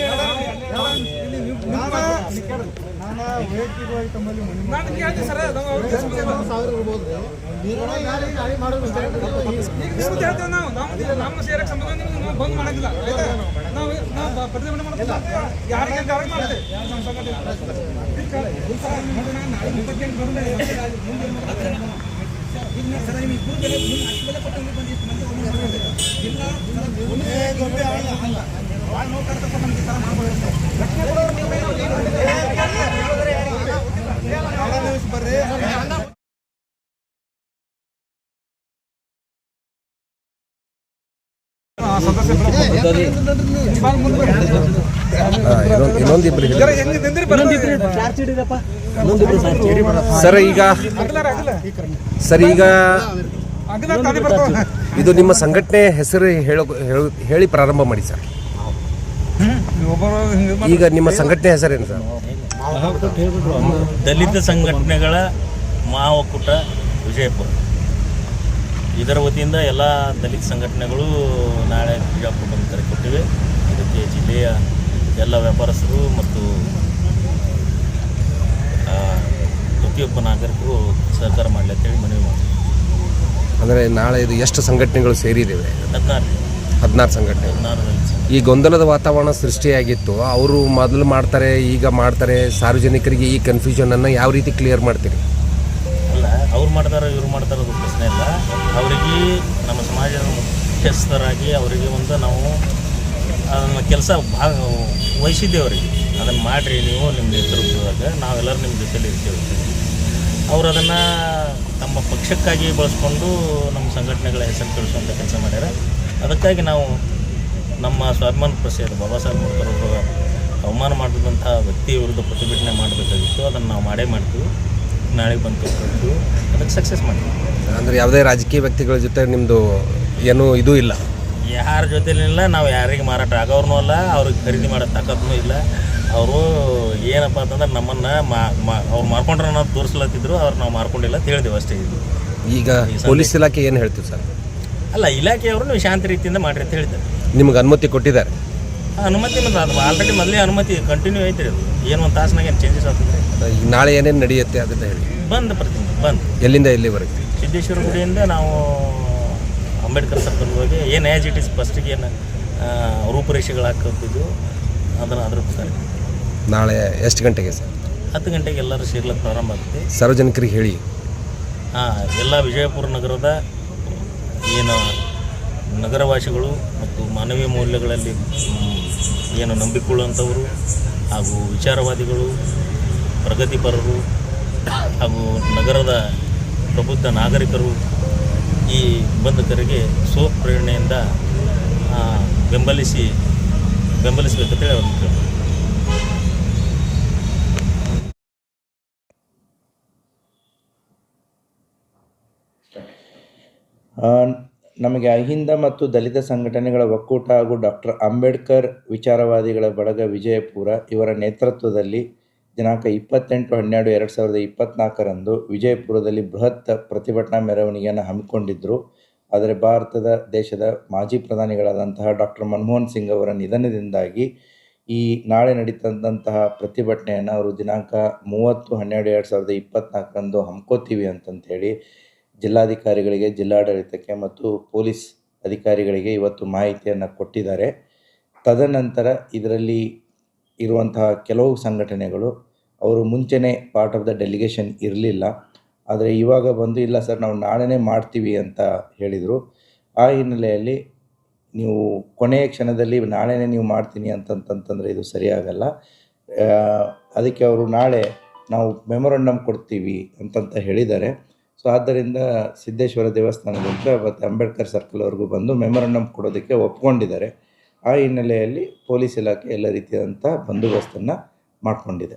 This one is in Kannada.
ಹೇಳೋದು. ಇಲ್ಲಿ ನೀವು- ನಿಮ್ಮ- ಸೇರಕ್ಕೆ ಸಂಬಂಧ ನಾವು ಬಂದ್ ಮಾಡಂಗಿಲ್ಲ ನಾವು ನಾವು ಪ್ರತಿಭಟನೆ ಮಾಡೋದು ಯಾರಿಗೆ ಮಾಡ್ತೇವೆ ನಮ್ಮ ಸಂಘಟನೆ. ನಾಳೆ ಮುಂದಕ್ಕೆ ಬರೋದಿಲ್ಲ. ಸರ್ ಈಗ. ಸರ್ ಈಗ. ಇದು ನಿಮ್ಮ ಸಂಘಟನೆ ಹೆಸರು ಹೇಳೋ ಹೇಳು- ಹೇಳಿ ಪ್ರಾರಂಭ ಮಾಡಿ ಸರ್. ಈಗ ನಿಮ್ಮ ಸಂಘಟನೆ ಹೆಸರೇನು ಸರ್? ದಲಿತ ಸಂಘಟನೆಗಳ ಮಾವಕುಟ ವಿಜಯಪುರ. ಇದರ ವತಿಯಿಂದ ಎಲ್ಲ ದಲಿತ ಸಂಘಟನೆಗಳು ನಾಳೆ ಕುಟುಂಬ ಕರೆ ಕೊಟ್ಟಿವೆ. ಅದಕ್ಕೆ ಜಿಲ್ಲೆಯ ಎಲ್ಲ ವ್ಯಾಪಾರಸ್ಥರು ಮತ್ತು ಪ್ರತಿಯೊಬ್ಬ ನಾಗರಿಕರು ಸಹಕಾರ ಮಾಡಲಿ ಅಂತೇಳಿ ಮನವಿ ಮಾಡ್ತೀವಿ. ಅಂದರೆ ನಾಳೆ ಇದು ಎಷ್ಟು ಸಂಘಟನೆಗಳು ಸೇರಿದ್ದೇವೆ ಹದಿನಾರು. ಹದಿನಾರು ಸಂಘಟನೆ ಹದಿನಾರು ಈ ಗೊಂದಲದ ವಾತಾವರಣ ಸೃಷ್ಟಿಯಾಗಿತ್ತು. ಅವರು ಮೊದಲು ಮಾಡ್ತಾರೆ ಈಗ ಮಾಡ್ತಾರೆ. ಸಾರ್ವಜನಿಕರಿಗೆ ಈ ಕನ್ಫ್ಯೂಷನನ್ನು ಯಾವ ರೀತಿ ಕ್ಲಿಯರ್ ಮಾಡ್ತೀರಿ? ಅವ್ರು ಮಾಡ್ತಾರೋ, ಇವ್ರು ಮಾಡ್ತಾರೋ ಅದು ಪ್ರಶ್ನೆ ಇಲ್ಲ. ಅವರಿಗೆ ನಮ್ಮ ಸಮಾಜದ ಮುಖ್ಯಸ್ಥರಾಗಿ ಅವರಿಗೆ ಒಂದು ನಾವು ಅದನ್ನು ಕೆಲಸ ಭಾಗ, ವಹಿಸಿದ್ದೇವೆ ಅವರಿಗೆ. ಅದನ್ನು ಮಾಡಿರಿ ನೀವು ನಿಮ್ಮ ನೇತೃತ್ವದಾಗ ನಾವೆಲ್ಲರೂ ನಿಮ್ಮ ಜೊತೆಲಿ ಇರ್ತೇವೆ. ಅವರು ಅದನ್ನು ತಮ್ಮ ಪಕ್ಷಕ್ಕಾಗಿ ಬಳಸ್ಕೊಂಡು ನಮ್ಮ ಸಂಘಟನೆಗಳ ಹೆಸರು ಕಳಿಸುವಂಥ ಕೆಲಸ ಮಾಡ್ಯಾರ. ಅದಕ್ಕಾಗಿ ನಾವು ನಮ್ಮ ಸ್ವಾಭಿಮಾನ ಪ್ರಸಿದ್ಧ ಬಾಬಾ ಸಾಹೇಬ್ ಅಂಬೇಡ್ಕರ್ ಅವರು ಅವಮಾನ ಮಾಡಿದಂಥ ವ್ಯಕ್ತಿ ವಿರುದ್ಧ ಪ್ರತಿಭಟನೆ ಮಾಡಬೇಕಾಗಿತ್ತು. ಅದನ್ನು ನಾವು ಮಾಡೇ ಮಾಡ್ತೀವಿ. ನಾಳೆಗೆ ಬಂದು ಅದಕ್ಕೆ ಸಕ್ಸಸ್ ಮಾಡ್ತೀವಿ ಅಂದರೆ ಯಾವುದೇ ರಾಜಕೀಯ ವ್ಯಕ್ತಿಗಳ ಜೊತೆ ನಿಮ್ಮದು ಏನೂ ಇದು ಇಲ್ಲ? ಯಾರ ಜೊತೆಲಿಲ್ಲ ನಾವು ಯಾರಿಗೆ ಮಾರಾಟ ಆಗೋರ್ನೂ ಅಲ್ಲ ಅವ್ರಿಗೆ ಖರೀದಿ ಮಾಡೋ ತಾಕತ್ನೂ ಇಲ್ಲ. ಅವರು ಏನಪ್ಪ ಅಂತಂದ್ರೆ ನಮ್ಮನ್ನು ಮಾ ಮಾ- ಅವ್ರು ಮಾರ್ಕೊಂಡ್ರೆ ನಾವು ತೋರಿಸ್ಲತ್ತಿದ್ರು ಅವ್ರು ನಾವು ಮಾರ್ಕೊಂಡಿಲ್ಲ ಅಂತ ಹೇಳಿದೆವು ಅಷ್ಟೇ ಇದು. ಈಗ ಪೊಲೀಸ್ ಇಲಾಖೆ ಏನು ಹೇಳ್ತೀವಿ ಸರ್? ಅಲ್ಲ ಇಲಾಖೆಯವರು ನೀವು ಶಾಂತಿ ರೀತಿಯಿಂದ ಮಾಡಿರಿ ಅಂತ ಹೇಳ್ತಾರೆ ನಿಮ್ಗೆ ಅನುಮತಿ ಕೊಟ್ಟಿದ್ದಾರೆ? ಅನುಮತಿ ಮತ್ತು ಅದು ಆಲ್ರೆಡಿ ಮೊದಲೇ ಅನುಮತಿ ಕಂಟಿನ್ಯೂ ಐತ್ರಿ ಅದು. ಏನು ಒಂದು ತಾಸ್ನಾಗ ಏನು ಚೇಂಜಸ್ ಆಗ್ತದೆ? ಈಗ ನಾಳೆ ಏನೇನು ನಡೆಯುತ್ತೆ ಅದನ್ನು ಹೇಳಿ. ಬಂದ್ ಬರ್ತೀನಿ ಬಂದ್. ಎಲ್ಲಿಂದ ಎಲ್ಲಿವರೆಗೆ? ಸಿದ್ದೇಶ್ವರ ಗುಡಿಯಿಂದ ನಾವು ಅಂಬೇಡ್ಕರ್ ಸರ್ಕಲ್ವರೆಗೆ ಏನು ಆ್ಯಸ್ ಇಟ್ ಇಸ್ ಫಸ್ಟಿಗೆ ಏನು ರೂಪುರೇಷೆಗಳು ಹಾಕಿದ್ದು ಅದನ್ನು ಅದ್ರ ಪ್ರಕಾರ ನಾಳೆ ಎಷ್ಟು ಗಂಟೆಗೆ ಸರ್? ಹತ್ತು ಗಂಟೆಗೆ ಎಲ್ಲರೂ ಸೇರ್ಲಿಕ್ಕೆ ಪ್ರಾರಂಭ ಆಗುತ್ತೆ. ಸಾರ್ವಜನಿಕರಿಗೆ ಹೇಳಿ. ಹಾಂ ಎಲ್ಲ ವಿಜಯಪುರ ನಗರದ ಏನು ನಗರವಾಸಿಗಳು ಮತ್ತು ಮಾನವೀಯ ಮೌಲ್ಯಗಳಲ್ಲಿ ಮ್, ಏನು ನಂಬಿಕೊಳ್ಳುವಂಥವರು ಹಾಗೂ ವಿಚಾರವಾದಿಗಳು ಪ್ರಗತಿಪರರು ಹಾಗೂ ನಗರದ ಪ್ರಬುದ್ಧ ನಾಗರಿಕರು ಈ ಬಂಧಕರಿಗೆ ಸ್ವ ಪ್ರೇರಣೆಯಿಂದ ಬೆಂಬಲಿಸಿ ಅವ್ರನ್ನ ಕೇಳ್ತೀನಿ ನಮಗೆ ಅಹಿಂದ ಮತ್ತು ದಲಿತ ಸಂಘಟನೆಗಳ ಒಕ್ಕೂಟ ಹಾಗೂ ಡಾಕ್ಟರ್ ಅಂಬೇಡ್ಕರ್ ವಿಚಾರವಾದಿಗಳ ಬಳಗ ವಿಜಯಪುರ ಇವರ ನೇತೃತ್ವದಲ್ಲಿ ದಿನಾಂಕ ಇಪ್ಪತ್ತೆಂಟು ಹನ್ನೆರಡು ಎರಡು ಸಾವಿರದ ಇಪ್ಪತ್ತ್ನಾಲ್ಕರಂದು ವಿಜಯಪುರದಲ್ಲಿ ಬೃಹತ್ ಪ್ರತಿಭಟನಾ ಮೆರವಣಿಗೆಯನ್ನು ಹಮ್ಮಿಕೊಂಡಿದ್ದರು ಆದರೆ ಭಾರತದ ದೇಶದ ಮಾಜಿ ಪ್ರಧಾನಿಗಳಾದಂತಹ ಡಾಕ್ಟರ್ ಮನಮೋಹನ್ ಸಿಂಗ್ ಅವರ ನಿಧನದಿಂದಾಗಿ ಈ ನಾಳೆ ನಡೀತಂತಹ ಪ್ರತಿಭಟನೆಯನ್ನು ಅವರು ದಿನಾಂಕ ಮೂವತ್ತು ಹನ್ನೆರಡು ಎರಡು ಸಾವಿರದ ಇಪ್ಪತ್ತ್ನಾಲ್ಕರಂದು ಹಮ್ಕೋತೀವಿ ಅಂತಂಥೇಳಿ ಜಿಲ್ಲಾಧಿಕಾರಿಗಳಿಗೆ, ಜಿಲ್ಲಾಡಳಿತಕ್ಕೆ ಮತ್ತು ಪೊಲೀಸ್ ಅಧಿಕಾರಿಗಳಿಗೆ ಇವತ್ತು ಮಾಹಿತಿಯನ್ನು ಕೊಟ್ಟಿದ್ದಾರೆ. ತದನಂತರ ಇದರಲ್ಲಿ ಇರುವಂತಹ ಕೆಲವು ಸಂಘಟನೆಗಳು ಅವರು ಮುಂಚೆನೇ ಪಾರ್ಟ್ ಆಫ್ ದ ಡೆಲಿಗೇಷನ್ ಇರಲಿಲ್ಲ. ಆದರೆ ಇವಾಗ ಬಂದು, ಇಲ್ಲ ಸರ್ ನಾವು ನಾಳೆನೇ ಮಾಡ್ತೀವಿ ಅಂತ ಹೇಳಿದರು. ಆ ಹಿನ್ನೆಲೆಯಲ್ಲಿ ನೀವು ಕೊನೆಯ ಕ್ಷಣದಲ್ಲಿ ನಾಳೆನೇ ನೀವು ಮಾಡ್ತೀನಿ ಅಂತಂತಂತಂದರೆ ಇದು ಸರಿಯಾಗಲ್ಲ. ಅದಕ್ಕೆ ಅವರು ನಾಳೆ ನಾವು ಮೆಮೊರಂಡಮ್ ಕೊಡ್ತೀವಿ ಅಂತಂತ ಹೇಳಿದ್ದಾರೆ. ಸೊ ಆದ್ದರಿಂದ ಸಿದ್ದೇಶ್ವರ ದೇವಸ್ಥಾನದಿಂದ ಮತ್ತು ಅಂಬೇಡ್ಕರ್ ಸರ್ಕಲ್ವರೆಗೂ ಬಂದು ಮೆಮೊರಂಡಮ್ ಕೊಡೋದಕ್ಕೆ ಒಪ್ಕೊಂಡಿದ್ದಾರೆ. ಆ ಹಿನ್ನೆಲೆಯಲ್ಲಿ ಪೊಲೀಸ್ ಇಲಾಖೆ ಎಲ್ಲ ರೀತಿಯಾದಂಥ ಬಂದೋಬಸ್ತನ್ನು ಮಾಡಿಕೊಂಡಿದೆ.